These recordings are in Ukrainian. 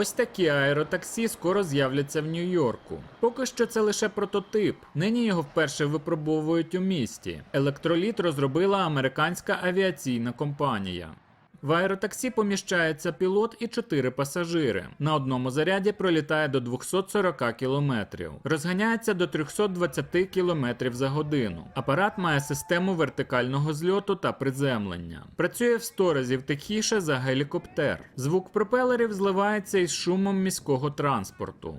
Ось такі аеротаксі скоро з'являться в Нью-Йорку. Поки що це лише прототип. Нині його вперше випробовують у місті. Електроліт розробила американська авіаційна компанія. В аеротаксі поміщається пілот і чотири пасажири. На одному заряді пролітає до 240 км. Розганяється до 320 км за годину. Апарат має систему вертикального зльоту та приземлення. Працює в 100 разів тихіше за гелікоптер. Звук пропелерів зливається із шумом міського транспорту.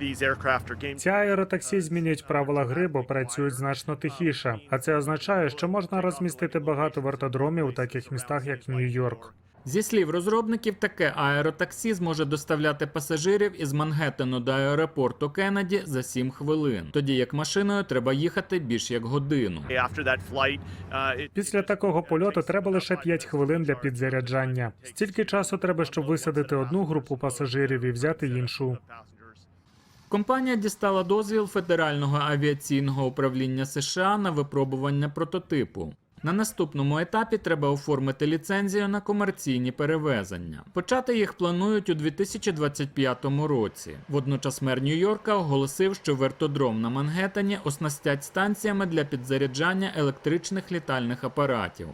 These aircraft are game Ці аеротаксі змінюють правила гри, бо працюють значно тихіше. А це означає, що можна розмістити багато вертодромів у таких містах, як Нью-Йорк. Зі слів розробників, таке аеротаксі зможе доставляти пасажирів із Мангеттену до аеропорту Кеннеді за 7 хвилин, тоді як машиною треба їхати більш як годину. Uh, Після такого польоту треба лише 5 хвилин для підзаряджання. Стільки часу треба, щоб висадити одну групу пасажирів і взяти іншу. Компанія дістала дозвіл Федерального авіаційного управління США на випробування прототипу. На наступному етапі треба оформити ліцензію на комерційні перевезення. Почати їх планують у 2025 році. Водночас мер Нью-Йорка оголосив, що вертодром на Мангеттені оснастять станціями для підзаряджання електричних літальних апаратів.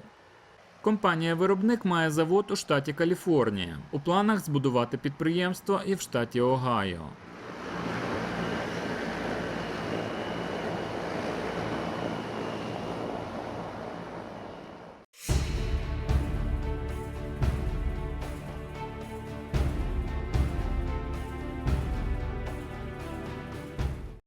Компанія-виробник має завод у штаті Каліфорнія. У планах збудувати підприємство і в штаті Огайо.